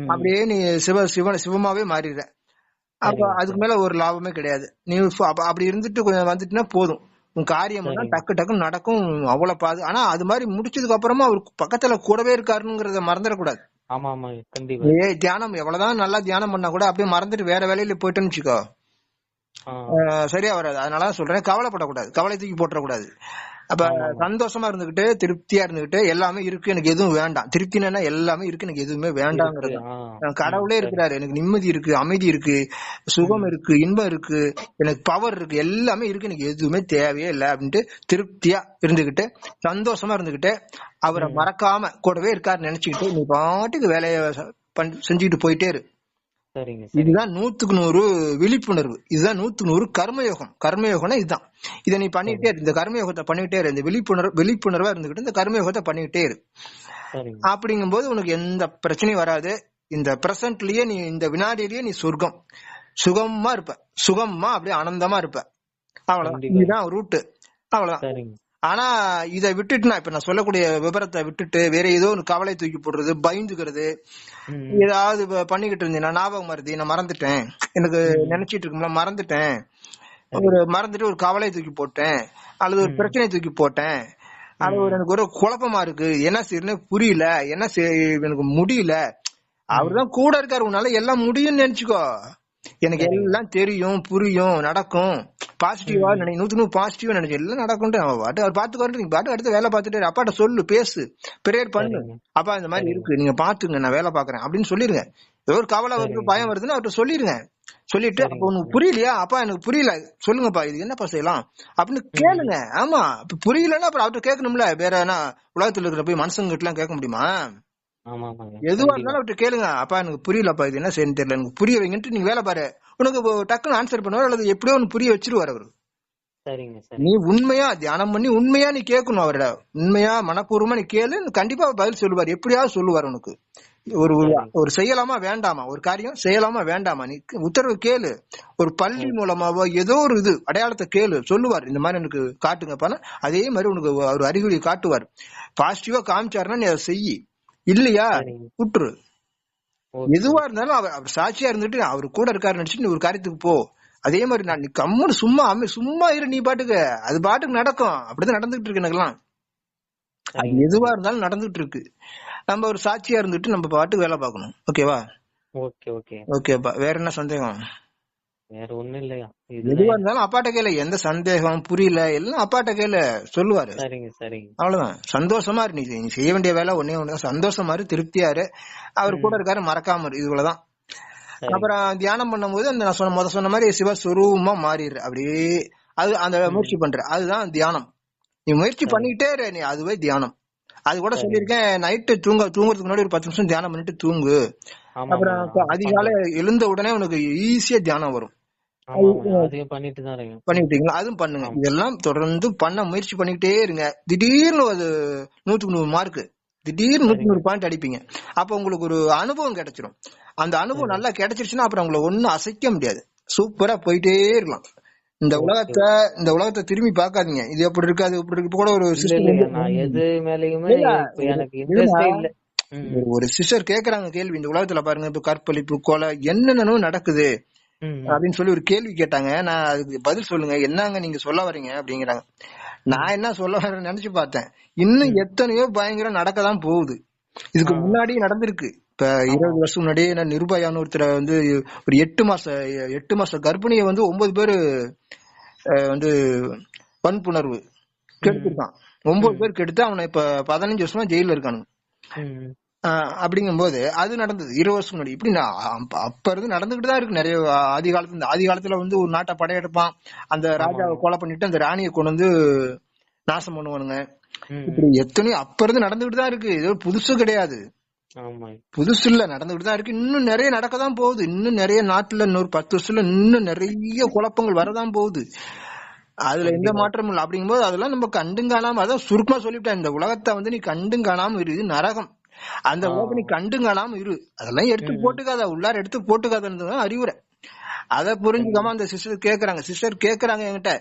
அப்படியே நீ சிவ சிவன் சிவமாவே மாறிடுற. அப்ப அதுக்கு மேல ஒரு லாபமே கிடையாது. நீ அப்படி இருந்துட்டு கொஞ்சம் வந்துட்டுனா போதும். காரியம் டக்கு டக்குன்னு நடக்கும் அவ்வளவு பாது ஆனா அது மாதிரி முடிச்சதுக்கு அப்புறமா அவர் பக்கத்துல கூடவே இருக்காருங்கிறத மறந்துடக்கூடாது. ஆமா ஆமா கண்டிப்பா. ஏ தியானம் எவ்வளவுதான் நல்லா தியானம் பண்ணா கூட அப்படியே மறந்துட்டு வேற வேலையில போயிட்டேன்னு வச்சுக்கோ. சரியா வராது. அதனால சொல்றேன் கவலைப்படக்கூடாது. கவலை தூக்கி போட்டுறக்கூடாது. அப்ப சந்தோஷமா இருந்துகிட்டு திருப்தியா இருந்துகிட்டு எல்லாமே இருக்கு எனக்கு எதுவும் வேண்டாம். திருப்தினா எல்லாமே இருக்கு எனக்கு எதுவுமே வேண்டாங்கிறது. கடவுளே இருக்கிறாரு. எனக்கு நிம்மதி இருக்கு அமைதி இருக்கு சுகம் இருக்கு இன்பம் இருக்கு எனக்கு பவர் இருக்கு எல்லாமே இருக்கு எனக்கு எதுவுமே தேவையே இல்லை அப்படின்ட்டு திருப்தியா இருந்துகிட்டு சந்தோஷமா இருந்துகிட்டு அவரை மறக்காம கூடவே இருக்காரு நினைச்சுக்கிட்டு நீ பாட்டுக்கு வேலையை செஞ்சுக்கிட்டு போயிட்டே இரு. இதுதான் நூத்துக்கு நூறு விழிப்புணர்வு. இதுதான் நூத்துக்கு நூறு கர்மயோகம். கர்மயோகம்னா இதுதான். இதை நீ பண்ணிட்டே சரி இரு இந்த கர்மயோகத்தை பண்ணிட்டே இரு. இந்த விழிப்புணர்வு விழிப்புணர்வா இருந்துகிட்டு இந்த கர்மயோகத்தை பண்ணிட்டே இரு. சரிங்க. அப்படிங்கும்போது உனக்கு எந்த பிரச்சனையும் வராது. இந்த பிரசன்ட்லயே நீ இந்த வினாடியிலேயே நீ சொர்க்கம். சுகமா இருப்ப. சுகமா அப்படியே ஆனந்தமா இருப்ப. அவ்வளவுதான். இதுதான் ரூட்டு அவ்வளவுதான். ஆனா இதை விட்டுட்டு நான் இப்ப நான் சொல்லக்கூடிய விவரத்தை விட்டுட்டு வேற ஏதோ ஒரு கவலை தூக்கி போடுறது பயந்துக்கிறது ஏதாவது பண்ணிக்கிட்டு இருந்தேன் நான் ஞாபகம் மருதி நான் மறந்துட்டேன். எனக்கு நினைச்சிட்டு இருக்கும்ல மறந்துட்டேன். ஒரு மறந்துட்டு ஒரு கவலை தூக்கி போட்டேன். அல்லது ஒரு பிரச்சனை தூக்கி போட்டேன். அது ஒரு எனக்கு ஒரு குழப்பமா இருக்கு. என்ன செய்யறதுன்னு புரியல. என்ன எனக்கு முடியல. அவர்தான் கூட இருக்காரு. உன்னால எல்லாம் முடியும்னு நினைச்சுக்கோ. எனக்கு எல்லாம் தெரியும் புரியும் நடக்கும். பாசிட்டிவா நினை நூத்து நூறு பாசிட்டிவா நினைச்சு எல்லாம் நடக்கும்ட்டு அவன் பாட்டு அவர் பாத்துக்கோட்டு நீங்க பாட்டு அடுத்து வேலை பார்த்துட்டு. அப்பாட்ட சொல்லு பேசு. ப்ரேயர் பண்ணு. அப்பா இந்த மாதிரி இருக்கு நீங்க பாத்துங்க நான் வேலை பாக்குறேன் அப்படின்னு சொல்லிருங்க. ஏதோ ஒரு கவலை வருது பயம் வருதுன்னு அவர்கிட்ட சொல்லிருங்க. சொல்லிட்டு அப்ப உனக்கு புரியலையா? அப்பா எனக்கு புரியல. சொல்லுங்கப்பா இது என்னப்பா செய்யலாம்? அப்படின்னு கேளுங்க. ஆமா. இப்ப புரியலன்னா அப்புறம் அவர்கிட்ட கேட்கணும்ல. வேற என்ன உலகத்துல இருக்கிற போய் மனுஷங்க எல்லாம் கேட்க முடியுமா? எதுவா இருந்தாலும் அவர்கிட்ட கேளுங்க. அப்பா எனக்கு புரியலப்பா இது என்ன செய்யணும் தெரியல. எனக்கு புரிய வைங்கன்ட்டு நீங்க வேலை பாரு. உனக்கு டக்குன்னு ஆன்சர் பண்ணுவார் அல்லது எப்படியோ ஒன்னு புரிய வச்சிருவார் அவரு. நீ உண்மையா தியானம் பண்ணி உண்மையா நீ கேட்கணும் அவரோட உண்மையா மனப்பூர்வமா நீ கேளு கண்டிப்பா அவர் பதில் சொல்லுவார். எப்படியாவது சொல்லுவார் உனக்கு. ஒரு ஒரு செய்யலாமா வேண்டாமா? ஒரு காரியம் செய்யலாமா வேண்டாமா? நீ உத்தரவு கேளு. ஒரு பள்ளி மூலமாவோ ஏதோ ஒரு இது அடையாளத்தை கேளு. சொல்லுவார். இந்த மாதிரி எனக்கு காட்டுங்கப்பான்னு. அதே மாதிரி உனக்கு ஒரு அறிகுறி காட்டுவார். பாசிட்டிவா காமிச்சாருன்னா நீ அதை செய்யி இல்லையா? விட்டுரு ஓகே. எதுவா இருந்தாலும் அவர் சாட்சியா இருந்துட்டு அவர் கூட இருக்காரு நினைச்சிட்டு நீ ஒரு காரியத்துக்கு போ. அதே மாதிரி நான் கம்முன்னு சும்மா சும்மா இரு நீ பாட்டுக்கு. அது பாட்டுக்கு நடக்கும். அப்படிதான் நடந்துகிட்டு இருக்கு எனக்கெல்லாம். அது எதுவா இருந்தாலும் நடந்துகிட்டு இருக்கு. நம்ம ஒரு சாட்சியா இருந்துட்டு நம்ம பாட்டுக்கு வேலை பார்க்கணும். ஓகேவா? Okay okay. ஓகேப்பா. வேற என்ன சந்தேகம்? வேற ஒண்ணும் இல்லையா? எதுவா இருந்தாலும் அப்பாட்ட கேளு. எந்த சந்தேகம் புரியல எல்லாம் அப்பாட்ட கேளு. சொல்லுவாரு. சரிங்க சரிங்க. அவ்வளவுதான். சந்தோஷமா இரு. நீ செய்ய வேண்டிய வேலை ஒன்னே ஒண்ணு சந்தோஷமா இரு அவர் கூட இருக்காரு மறக்காம இரு. இவ்வளவுதான் அப்புறம் தியானம் பண்ணும்போது அந்த நான் சொன்ன முத சொன்ன மாதிரி சிவஸ்வரூபமா மாறிடுற அப்படியே அது அந்த முயற்சி பண்ற. அதுதான் தியானம். நீ முயற்சி பண்ணிக்கிட்டே இரு. நீ அதுவே தியானம். அது கூட சொல்லியிருக்கேன் நைட்டு தூங்க தூங்குறதுக்கு முன்னாடி ஒரு பத்து நிமிஷம் தியானம் பண்ணிட்டு தூங்கு. அப்புறம் அதிகாலை எழுந்த உடனே உனக்கு ஈஸியா தியானம் வரும். பண்ணிட்டு அதுவும் பண்ணுங்க. இதெல்லாம் தொடர்ந்து பண்ண முயற்சி பண்ணிக்கிட்டே இருங்க. திடீர்னு அது நூத்துக்கு நூறு மார்க் திடீர்னு நூத்தி நூறு பாயிண்ட் அடிப்பீங்க. அப்ப உங்களுக்கு ஒரு அனுபவம் கிடைச்சிரும். அந்த அனுபவம் நல்லா கிடைச்சிருச்சுன்னா அப்புறம் உங்களை ஒண்ணும் அசைக்க முடியாது. சூப்பரா போயிட்டே இருக்கலாம். இந்த உலகத்தை இந்த உலகத்தை திரும்பி பார்க்காதீங்க. இது எப்படி இருக்கு அது எப்படி இருக்கு. கூட ஒரு ஒரு சிஸ்டர் கேக்குறாங்க கேள்வி. இந்த உலகத்துல பாருங்க இப்ப கற்பழிப்பு கொலை என்னென்னவோ நடக்குது. அப்படின்னு சொல்லி ஒரு கேள்வி கேட்டாங்க. நான் அதுக்கு பதில் சொல்லுங்க. என்னங்க நீங்க சொல்ல வரீங்க அப்படிங்கிறாங்க. நான் என்ன சொல்ல வரேன்னு நினைச்சு பார்த்தேன். இன்னும் எத்தனையோ பயங்கரம் நடக்கதான் போகுது. இதுக்கு ஆ. முன்னாடி நடந்திருக்கு. இப்ப இருபது வருஷம் முன்னாடி என்ன நிர்பயான்னு ஒருத்தரை வந்து ஒரு எட்டு மாச எட்டு மாச கர்ப்பிணியை வந்து ஒன்பது பேரு வந்து வன்புணர்வு கெடுத்திருக்கான் ஒன்பது பேர் கெடுத்து அவனை இப்ப பதினஞ்சு வருஷமா ஜெயில இருக்கானுங்க. ஆஹ் அப்படிங்கும்போது அது நடந்தது. இருபது வருஷம் முன்னாடி. இப்படி நான் அப்ப இருந்து நடந்துகிட்டு தான் இருக்கு. நிறைய ஆதி காலத்துல இந்த ஆதி காலத்துல வந்து ஒரு நாட்டை படையெடுப்பான். அந்த ராஜாவை கொலை பண்ணிட்டு அந்த ராணியை கொண்டு வந்து நாசம் பண்ணுவானுங்க. இப்படி எத்தனையோ அப்ப இருந்து நடந்துகிட்டு தான் இருக்கு. இது புதுசு கிடையாது. புதுசு இல்ல. நடந்துகிட்டு தான் இருக்கு. இன்னும் நிறைய நடக்கதான் போகுது. இன்னும் நிறைய நாட்டுல இன்னொரு பத்து வருஷத்துல இன்னும் நிறைய குழப்பங்கள் வரதான் போகுது. அதுல எந்த மாற்றமும் இல்லை. அப்படிங்கும்போது அதெல்லாம் நம்ம கண்டும் காணாம அதான் சுருக்கமா சொல்லிவிட்டேன். இந்த உலகத்தை வந்து நீ கண்டும் காணாம இரு. இது நரகம். அந்த கண்டும் காணாம இரு. அதெல்லாம் எடுத்து போட்டுக்காத. உள்ளார எடுத்து போட்டுக்காதன்னு தான் அறிவுரை. அதை புரிஞ்சுக்காம அந்த சிஸ்டர் கேக்குறாங்க. சிஸ்டர் கேக்குறாங்க என்கிட்ட.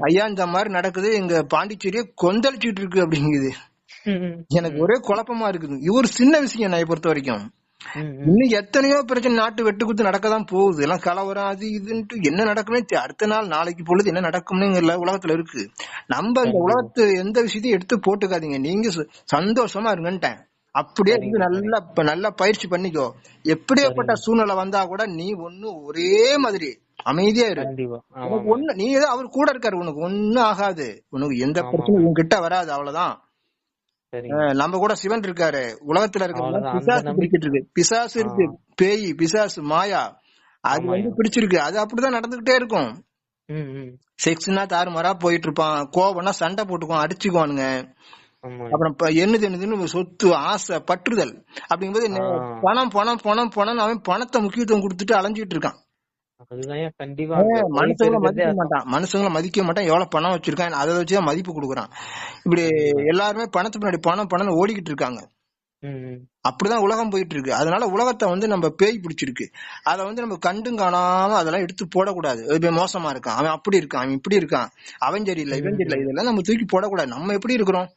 ஐயா இந்த மாதிரி நடக்குது. எங்க பாண்டிச்சேரியே கொந்தளிச்சிட்டு இருக்கு அப்படிங்குது. எனக்கு ஒரே குழப்பமா இருக்குது. இது ஒரு சின்ன விஷயம் என்னை பொறுத்த வரைக்கும். இன்னும் எத்தனையோ பிரச்சனை நாட்டு வெட்டு குத்து நடக்கதான் போகுது. எல்லாம் கலவரம் அது இதுன்ட்டு என்ன நடக்குமே அடுத்த நாள் நாளைக்கு பொழுது என்ன நடக்கும்னுங்கிற உலகத்துல இருக்கு. நம்ம இந்த. உலகத்து எந்த விஷயத்தையும் எடுத்து போட்டுக்காதீங்க. நீங்க சந்தோஷமா இருங்கன்ட்டேன். அப்படியே சரிங்க, நல்லா நல்லா பயிற்சி பண்ணிக்கோ. எப்படியாப்பட்ட சூழ்நிலை வந்தா கூட நீ ஒண்ணு ஒரே மாதிரி அமைதியா இரு. உனக்கு ஒண்ணு நீ ஏதோ அவர் கூட இருக்காரு உனக்கு ஒண்ணும் ஆகாது. உனக்கு எந்த. பிரச்சனையும் உன்கிட்ட வராது அவ்வளவுதான். நம்ம கூட சிவன் இருக்காரு. உலகத்துல இருக்கிற பிசாசு இருக்கு. பிசாசு இருக்கு. பேய் பிசாசு மாயா. அது. வந்து பிடிச்சிருக்கு. அது அப்படிதான் நடந்துகிட்டே இருக்கும். செக்ஸ்னா தாறுமாறா போயிட்டு இருப்பான். கோவம்னா சண்டை போட்டுக்குவான் அடிச்சுக்குவானுங்க. அப்புறம் என்னது என்னதுன்னு சொத்து ஆசை பற்றுதல் அப்படிங்கும்போது. பணம் பணம் பணம் பணம் அவன் பணத்தை முக்கியத்துவம் கொடுத்துட்டு அலைஞ்சிட்டு இருக்கான். மனுஷங்களை மதிக்க மாட்டான். மனுஷங்களை மதிக்க மாட்டான். எவ்வளவு பணம் வச்சிருக்கான் அதை வச்சுதான் மதிப்பு கொடுக்குறான். இப்படி எல்லாருமே பணத்துக்கு முன்னாடி பணம் பணம் ஓடிக்கிட்டு இருக்காங்க. அப்படிதான் உலகம் போயிட்டு இருக்கு. அதனால உலகத்தை வந்து நம்ம பேய் பிடிச்சிருக்கு. அத வந்து நம்ம கண்டும் காணாம அதெல்லாம் எடுத்து போடக்கூடாது. மோசமா இருக்கான். அவன் அப்படி இருக்கான் அவன் இப்படி இருக்கான். அவன் சரியில்லை இவன் சரியில்லை. இதெல்லாம் நம்ம தூக்கி போடக்கூடாது. நம்ம எப்படி இருக்கிறோம்?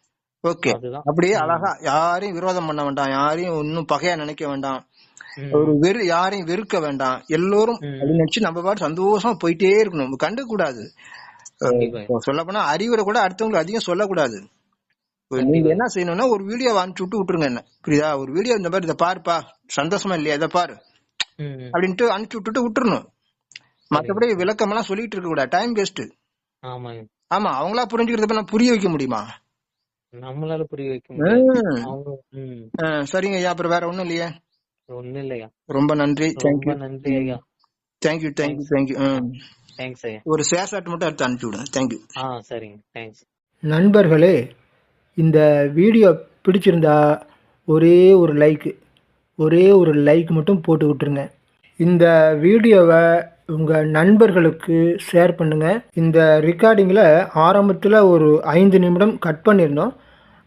ஓகே. அப்படியே அழகா யாரையும் விரோதம் பண்ண வேண்டாம். யாரையும் ஒன்னும் பகையா நினைக்க வேண்டாம். ஒரு வெறு யாரையும் வெறுக்க வேண்டாம். எல்லோரும் நினைச்சு நம்ம பாட்டு சந்தோஷமா போயிட்டே இருக்கணும். கண்டுக்க கூடாது சொல்ல போனா அறிவுரை கூட அடுத்தவங்களுக்கு அதிகம் சொல்லக்கூடாது. நீங்க. என்ன செய்யணும்னா ஒரு வீடியோ அனுப்பிச்சு விட்டு விட்டுருங்க என்ன. புரியுதா? ஒரு வீடியோ இந்த மாதிரி இதை பாருப்பா. சந்தோஷமா இல்லையா? இதை பாரு. அப்படின்ட்டு அனுப்பிச்சு விட்டுட்டு விட்டுறணும். மத்தபடி விளக்கம் எல்லாம் சொல்லிட்டு இருக்க கூடாது டைம் வேஸ்ட் ஆமா அவங்களா புரிஞ்சுக்கிறத புரிய வைக்க முடியுமா? நம்மளால புரிய வைக்க சரிங்க ஐயா. அப்புறம் வேற ஒண்ணும் இல்லையா? ஒண்ணும் இல்லையா ரொம்ப நன்றி. ரொம்ப தேங்க்யூ நன்றி ஐயா. தேங்க்யூ தேங்க்யூ தேங்க்யூ தேங்க்ஸ் ஐயா. ஒரு சேஷாட் மட்டும் எடுத்து அனுப்பிச்சு விடுங்க. தேங்க்யூ ஆ சரிங்க. தேங்க்ஸ் நண்பர்களே இந்த வீடியோ பிடிச்சிருந்தா ஒரே ஒரு லைக்கு ஒரே ஒரு லைக் மட்டும் போட்டு விட்டுருங்க. இந்த வீடியோவை உங்கள் நண்பர்களுக்கு ஷேர் பண்ணுங்கள் இந்த ரெக்கார்டிங்கில் ஆரம்பத்தில் ஒரு ஐந்து நிமிடம் கட் பண்ணியிருந்தோம்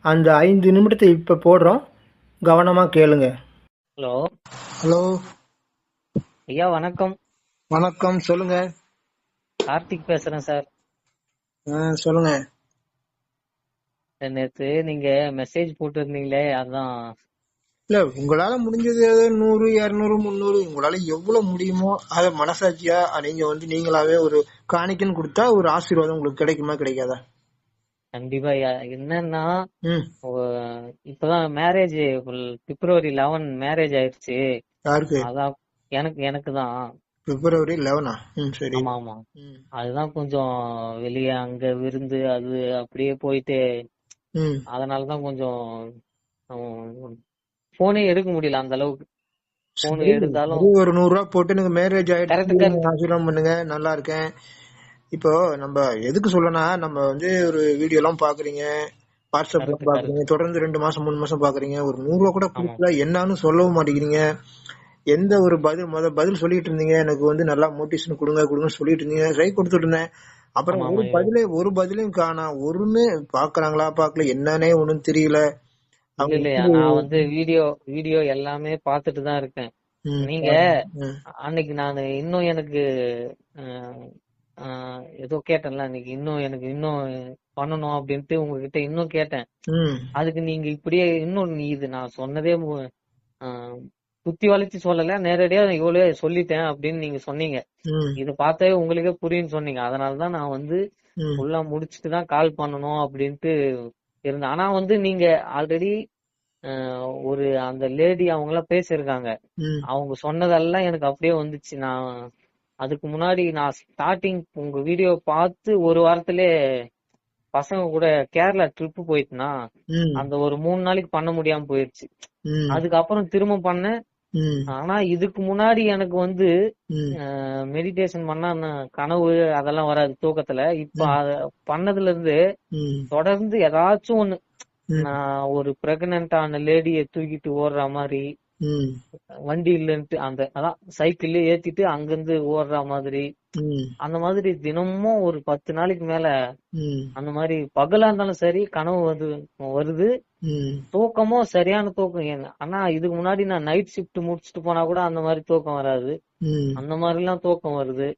அந்த ஐந்து நிமிடத்தை இப்போ போடுறோம். கவனமாக கேளுங்க. ஹலோ. ஹலோ. ஐயா வணக்கம். வணக்கம் சொல்லுங்க. கார்த்திக் பேசுறேன் சார். ஆ, சொல்லுங்க. நேத்து நீங்க மெசேஜ் போட்டிருந்தீங்களே அதான். இல்ல உங்களால முடிஞ்சது நூறு இருநூறு முந்நூறு. உங்களால எவ்வளவு முடியுமோ அத மனசாட்சியா நீங்க வந்து நீங்களாவே ஒரு காணிக்கன்னு கொடுத்தா ஒரு ஆசீர்வாதம் உங்களுக்கு கிடைக்குமா கிடைக்காதா? கண்டிப்பா. என்னன்னா இப்பதான் மேரேஜ் பிப்ரவரி லெவன் மேரேஜ் ஆயிடுச்சு. அதான் எனக்கு எனக்கு தான் பிப்ரவரி லெவனா சரி. ஆமா ஆமா. அதுதான் கொஞ்சம் வெளியே அங்க விருந்து அது அப்படியே போயிட்டு அதனாலதான் கொஞ்சம் போனே எடுக்க முடியல அந்த அளவுக்கு. போன் எடுத்தாலும் ஒரு நூறு ரூபாய் போட்டு எனக்கு மேரேஜ் ஆயிடுச்சு பண்ணுங்க. நல்லா இருக்கேன். இப்போ நம்ம எதுக்கு சொல்லனா நம்ம வந்து ஒரு வீடியோ எல்லாம் பாக்குறீங்க வாட்ஸ்அப்ல பாக்குறீங்க தொடர்ந்து ரெண்டு மாசம் மூணு மாசம் பாக்குறீங்க ஒரு நூறு ரூபாய் கூட கொடுக்கல என்னன்னு சொல்லவும் மாட்டேங்கிறீங்க. எந்த ஒரு பதில் முத பதில் சொல்லிட்டு இருந்தீங்க எனக்கு வந்து நல்லா மோட்டிவேஷன் கொடுங்க கொடுங்க சொல்லிட்டு இருந்தீங்க ட்ரை கொடுத்துட்டு இருந்தேன். அப்புறம் ஒரு. பதிலே ஒரு பதிலையும் காணா ஒருமே பாக்குறாங்களா பாக்கல என்னன்னே ஒண்ணும் தெரியல. நான் வந்து வீடியோ வீடியோ எல்லாமே பார்த்துட்டு தான் இருக்கேன் நீங்க அன்னைக்கு நான் இன்னும் எனக்கு ஏதோ கேட்டேன்ல அன்னைக்கு இன்னும் எனக்கு இன்னும் பண்ணணும் அப்படின்ட்டு உங்ககிட்ட இன்னும் கேட்டேன். அதுக்கு நீங்க இப்படியே இன்னும் இது நான் சொன்னதே குத்தி வளைச்சு சொல்லல நேரடியா இவ்வளவு சொல்லிட்டேன் அப்படின்னு நீங்க சொன்னீங்க. இது பார்த்தாவே உங்களுக்கே புரியும்னு சொன்னீங்க. அதனாலதான் நான் வந்து ஃபுல்லா முடிச்சுட்டு தான் கால் பண்ணணும் அப்படின்ட்டு இருந்தேன். ஆனா வந்து நீங்க ஆல்ரெடி ஒரு அந்த லேடி அவங்க எல்லாம் பேசியிருக்காங்க அவங்க சொன்னதெல்லாம் எனக்கு அப்படியே வந்துச்சு. நான் அதுக்கு முன்னாடி நான் ஸ்டார்டிங் உங்க வீடியோ பார்த்து ஒரு வாரத்திலே பசங்க கூட கேரளா ட்ரிப் போயிட்டுனா அந்த ஒரு மூணு நாளைக்கு பண்ண முடியாம போயிடுச்சு ம், அதுக்கப்புறம் திரும்ப பண்ணேன். ஆனா இதுக்கு முன்னாடி எனக்கு வந்து மெடிடேஷன் பண்ணா கனவு அதெல்லாம் வராது தூக்கத்துல. இப்ப அத பண்ணதுல இருந்து தொடர்ந்து ஏதாச்சும் ஒண்ணு. நான் ஒரு பிரெக்னன்ட் ஆன லேடிய தூக்கிட்டு ஓடுற மாதிரி வண்டி இல்லன்ட்டு அந்த அதான் சைக்கிள்ல ஏத்திட்டு அங்கிருந்து ஓடுற மாதிரி. அந்த மாதிரி தினமும் ஒரு பத்து நாளைக்கு மேல அந்த மாதிரி பகலா இருந்தாலும் சரி கனவு வந்து வருது. தூக்கமும் சரியான தூக்கம் என்ன ஆனா இதுக்கு முன்னாடி நான் நைட் ஷிஃப்ட் முடிச்சுட்டு போனா கூட அந்த மாதிரி தூக்கம் வராது. அந்த மாதிரி எல்லாம் தூக்கம் வருது.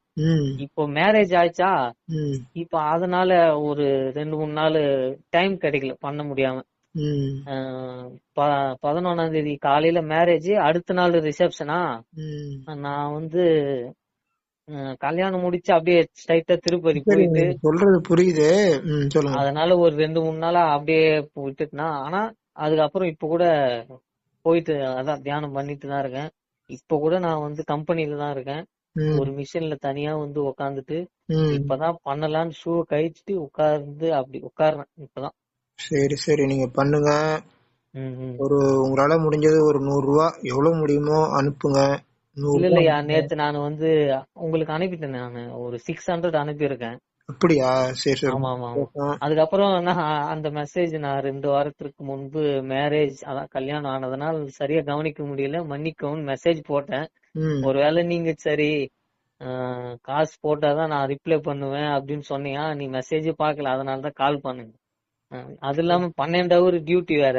இப்போ மேரேஜ் ஆயிடுச்சா இப்ப அதனால ஒரு ரெண்டு மூணு நாள் டைம் கிடைக்கல பண்ண முடியாம. பதினொன்னாம் தேதி காலையில மேரேஜ் அடுத்த நாள் ரிசப்ஷனா நான் வந்து கல்யாணம் முடிச்சு அப்படியே ஸ்ட்ரைட்டா திருப்பதி போயிட்டு சொல்றது புரியுது. அதனால ஒரு ரெண்டு மூணு நாளா அப்படியே விட்டுட்டுனா ஆனா அதுக்கப்புறம் இப்ப கூட போயிட்டு அதான் தியானம் பண்ணிட்டு தான் இருக்கேன். இப்ப கூட நான் வந்து கம்பெனில தான் இருக்கேன். ஒரு மிஷின்ல தனியா வந்து உட்காந்துட்டு ம். இப்பதான் பண்ணலாம்னு ஷூ கழிச்சிட்டு உட்கார்ந்து அப்படி உட்கார்றேன் இப்பதான். சரி சரி நீங்க பண்ணுங்க. ஒரு உங்களால முடிஞ்சது ஒரு நூறு ரூபா எவ்வளவு முடியுமோ அனுப்புங்க. இல்ல இல்லையா நேத்து நான் வந்து உங்களுக்கு அனுப்பிட்டேன் நானு. ஒரு சிக்ஸ் ஹண்ட்ரட் அனுப்பியிருக்கேன். அப்படியா? சரி சரி. ஆமா ஆமா. அதுக்கப்புறம் நான் அந்த மெசேஜ் நான் ரெண்டு வாரத்திற்கு முன்பு மேரேஜ் அதான் கல்யாணம் ஆனதுனால சரியா கவனிக்க முடியல. மன்னிக்கவும் மெசேஜ் போட்டேன். ஒருவேளை நீங்க சரி காசு போட்டாதான் நான் ரிப்ளை பண்ணுவேன் அப்படின்னு சொன்னியா நீ மெசேஜ் பார்க்கல. அதனால தான் கால் பண்ணுங்க. அது இல்லாம பன்னெண்டு ஹவர் டியூட்டி வேற.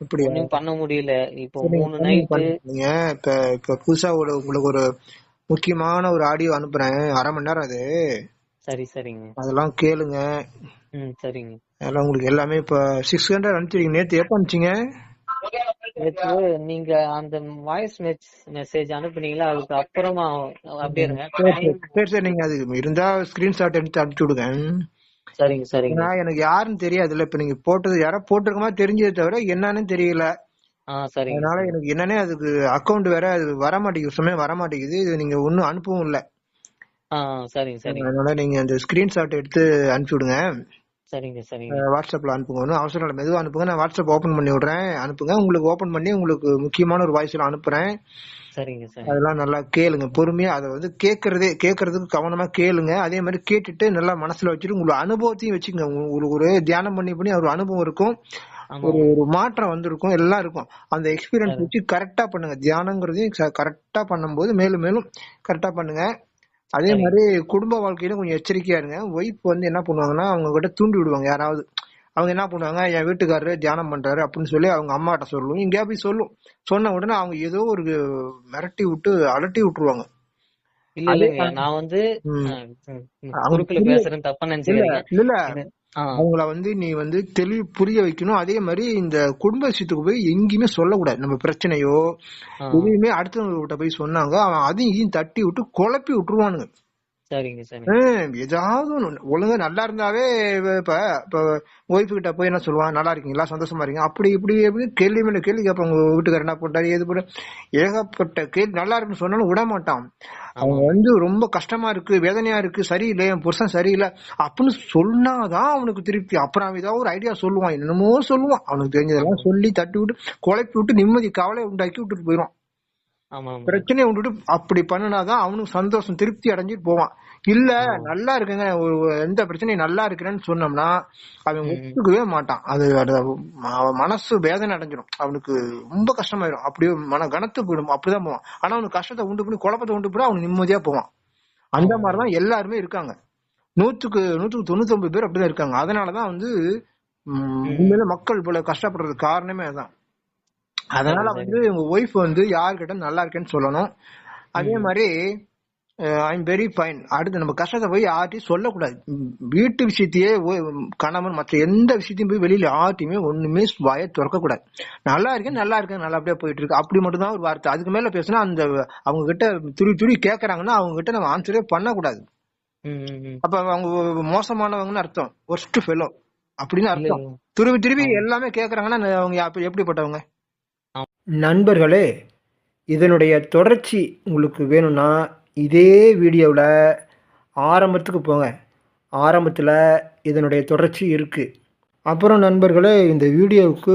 அப்படியா? ஒன்னும் பண்ண முடியல. இப்போ மூணு பண்ணுங்க. நீங்க இப்ப இப்ப புதுசா ஒரு உங்களுக்கு ஒரு முக்கியமான ஒரு ஆடியோ அனுப்புறேன். அரை மணி நேரம் அது. சரி சரிங்க. அதெல்லாம் கேளுங்க. ம் சரிங்க. அதெல்லாம் உங்களுக்கு எல்லாமே இப்ப சிக்ஸ் ஹண்ட்ரட் அனுப்பிச்சிருக்கீங்க. நேத்து எப்ப அனுப்பிச்சீங்க? நேத்து நீங்க அந்த வாய்ஸ் மெசேஜ் அனுப்புனீங்களா? அதுக்கு அப்புறமா அப்படியே இருங்க. சரி சரி நீங்க அது இருந்தா ஸ்கிரீன்ஷாட் எடுத்து அனுப்பிச்சு விடுங்க. சரிங்க சரிங்க. ஏன்னா எனக்கு யாருன்னு தெரியாதுல்ல. இப்ப நீங்க போட்டது யாரோ போட்டிருக்க மாதிரி தெரிஞ்சதை தவிர என்னன்னு தெரியல. சரிங்க அதனால எனக்கு என்னன்னே அதுக்கு அக்கவுண்ட் வேற அது வர மாட்டேங்குது சும்மா வர மாட்டேங்குது இது நீங்க ஒன்னும் அனுப்பவும் இல்ல. சரிங்க சரிங்க. அதனால நீங்க அந்த ஸ்கிரீன்ஷாட் எடுத்து அனுப்பிச்சு விடுங்க சரிங்க. சரிங்க வாட்ஸ்அப்ல அனுப்புங்க. ஒன்றும் அவசரம் இல்லை. மெதுவா அனுப்புங்க. நான் வாட்ஸ்அப் ஓபன் பண்ணி விடுறேன். அனுப்புங்க. உங்களுக்கு ஓபன் பண்ணி உங்களுக்கு முக்கியமான ஒரு வாய்ஸ்ல அனுப்புறேன். சரிங்க அதெல்லாம் நல்லா கேளுங்க பொறுமையா அதை வந்து கேட்கறதே கேட்கறதுக்கு கவனமா கேளுங்க. அதே மாதிரி கேட்டுட்டு நல்லா மனசுல வச்சுட்டு உங்களுக்கு அனுபவத்தையும் வச்சுக்கோங்க. உங்களுக்கு ஒரு தியானம் பண்ணி பண்ணி ஒரு அனுபவம் இருக்கும். ஒரு ஒரு மாற்றம் வந்திருக்கும். எல்லாம் இருக்கும். அந்த எக்ஸ்பீரியன்ஸ் வச்சு கரெக்டா பண்ணுங்க. தியானங்கிறதையும் கரெக்டா பண்ணும்போது மேலும் மேலும் கரெக்டா பண்ணுங்க. அதே. மாதிரி குடும்ப வாழ்க்கையில கொஞ்சம் எச்சரிக்கையா இருங்க. ஒய்ஃப் வந்து என்ன பண்ணுவாங்கன்னா அவங்க கிட்ட தூண்டி விடுவாங்க. யாராவது அவங்க என்ன பண்ணுவாங்க என் வீட்டுக்காரரு தியானம் பண்றாரு அப்படின்னு சொல்லி அவங்க அம்மாட்ட சொல்லும். இங்கே போய் சொல்லும். சொன்ன உடனே அவங்க ஏதோ ஒரு மிரட்டி விட்டு அலட்டி விட்டுருவாங்க. இல்ல இல்லைங்க நான் வந்து குறுக்குல பேசுறேன் தப்பா இல்ல நினைச்சுக்கிறீங்க இல்ல அவங்கள வந்து நீ வந்து தெளிவு புரிய வைக்கணும். அதே மாதிரி இந்த குடும்ப விஷயத்துக்கு போய் எங்கேயுமே சொல்லக்கூடாது. நம்ம பிரச்சனையோ எதுவுமே அடுத்தவங்க கிட்ட போய் சொன்னாங்க அவன் அதையும் இதையும் தட்டி விட்டு குழப்பி விட்டுருவானுங்க. சரிங்க ஹம், ஏதாவது ஒண்ணு. ஒழுங்கா நல்லா இருந்தாவே இப்ப இப்ப ஒய்ஃப் கிட்ட போய் என்ன சொல்லுவான் நல்லா இருக்கீங்களா? சந்தோஷமா இருக்கீங்க? அப்படி இப்படி எப்படி கேள்வி மேல கேள்வி கேட்பாங்க உங்க வீட்டுக்காரர் என்ன பண்றாரு ஏது பண்ண ஏகப்பட்ட கேள்வி நல்லா இருக்குன்னு சொன்னாலும் விட மாட்டான். அவங்க வந்து ரொம்ப கஷ்டமா இருக்கு வேதனையா இருக்கு சரியில்லை என் புருஷன் சரியில்லை அப்படின்னு சொன்னாதான் அவனுக்கு திருப்பி அப்புறம் அவன் ஏதாவது ஒரு ஐடியா சொல்லுவான் என்னமோ சொல்லுவான். அவனுக்கு தெரிஞ்சதெல்லாம் சொல்லி தட்டி விட்டு குழப்பி விட்டு நிம்மதி கவலை உண்டாக்கி விட்டுட்டு ஆமா பிரச்சனையை விட்டுட்டு அப்படி பண்ணினாதான் அவனுக்கு சந்தோஷம் திருப்தி அடைஞ்சிட்டு போவான். இல்ல நல்லா இருக்குங்க. ஒரு எந்த பிரச்சனையும் நல்லா இருக்கிறேன்னு சொன்னோம்னா அவன் ஒத்துக்கவே மாட்டான். அது மனசு வேதனை அடைஞ்சிடும் அவனுக்கு ரொம்ப கஷ்டமாயிடும் அப்படியே மன கனத்து போயிடும். அப்படிதான் போவான். ஆனா அவனுக்கு கஷ்டத்தை உண்டு பண்ணி குழப்பத்தை உண்டு பண்ணி அவனுக்கு நிம்மதியா போவான். அந்த மாதிரிதான் எல்லாருமே இருக்காங்க. நூத்துக்கு நூத்துக்கு தொண்ணூத்தி ஒன்பது பேர் அப்படிதான் இருக்காங்க. அதனாலதான் வந்து உண்மையில மக்கள் இவ்வளவு கஷ்டப்படுறதுக்கு காரணமே அதான். அதனால வந்து உங்க ஒய்ஃப் வந்து யார்கிட்ட நல்லா இருக்கேன்னு சொல்லணும். அதே மாதிரி ஐம் வெரி ஃபைன் அடுத்து நம்ம கஷ்டத்தை போய் யார்ட்டையும் சொல்லக்கூடாது. வீட்டு விஷயத்தையே கணவன் மற்ற எந்த விஷயத்தையும் போய் வெளியில யார்ட்டையுமே ஒண்ணுமே வாயை திறக்க கூடாது நல்லா இருக்கேன் நல்லா இருக்கேன் நல்லா அப்படியே போயிட்டு இருக்கு அப்படி மட்டும் தான் ஒரு வார்த்தை. அதுக்கு மேல பேசினா அந்த அவங்க கிட்ட துருவி துருவி கேக்குறாங்கன்னா அவங்க கிட்ட நம்ம ஆன்சரே பண்ணக்கூடாது. அப்ப அவங்க மோசமானவங்கன்னு அர்த்தம். ஒர்ஸ்ட் ஃபெலோ அப்படின்னு அர்த்தம். துருவி துருவி எல்லாமே கேக்குறாங்கன்னா அவங்க எப்படிப்பட்டவங்க? நண்பர்களே இதனுடைய தொடர்ச்சி உங்களுக்கு வேணும்னா இதே வீடியோவில் ஆரம்பத்துக்கு போங்க. ஆரம்பத்தில் இதனுடைய தொடர்ச்சி இருக்குது அப்புறம் நண்பர்களே இந்த வீடியோவுக்கு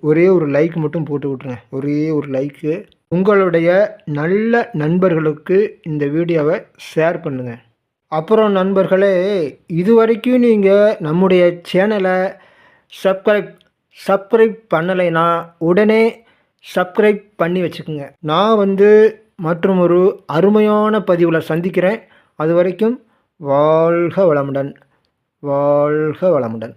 ஒரே ஒரு லைக் மட்டும் போட்டு விட்ருங்க ஒரே ஒரு லைக்கு உங்களுடைய நல்ல நண்பர்களுக்கு இந்த வீடியோவை ஷேர் பண்ணுங்கள் அப்புறம் நண்பர்களே இதுவரைக்கும் நீங்கள் நம்முடைய சேனலை சப்ஸ்கிரைப் சப்ஸ்கிரைப் பண்ணலைன்னா உடனே சப்ஸ்கிரைப் பண்ணி வச்சுக்கோங்க. நான் வந்து மற்றும் ஒரு அருமையான பதிவில் சந்திக்கிறேன். அது வரைக்கும் வாழ்க வளமுடன். வாழ்க வளமுடன்.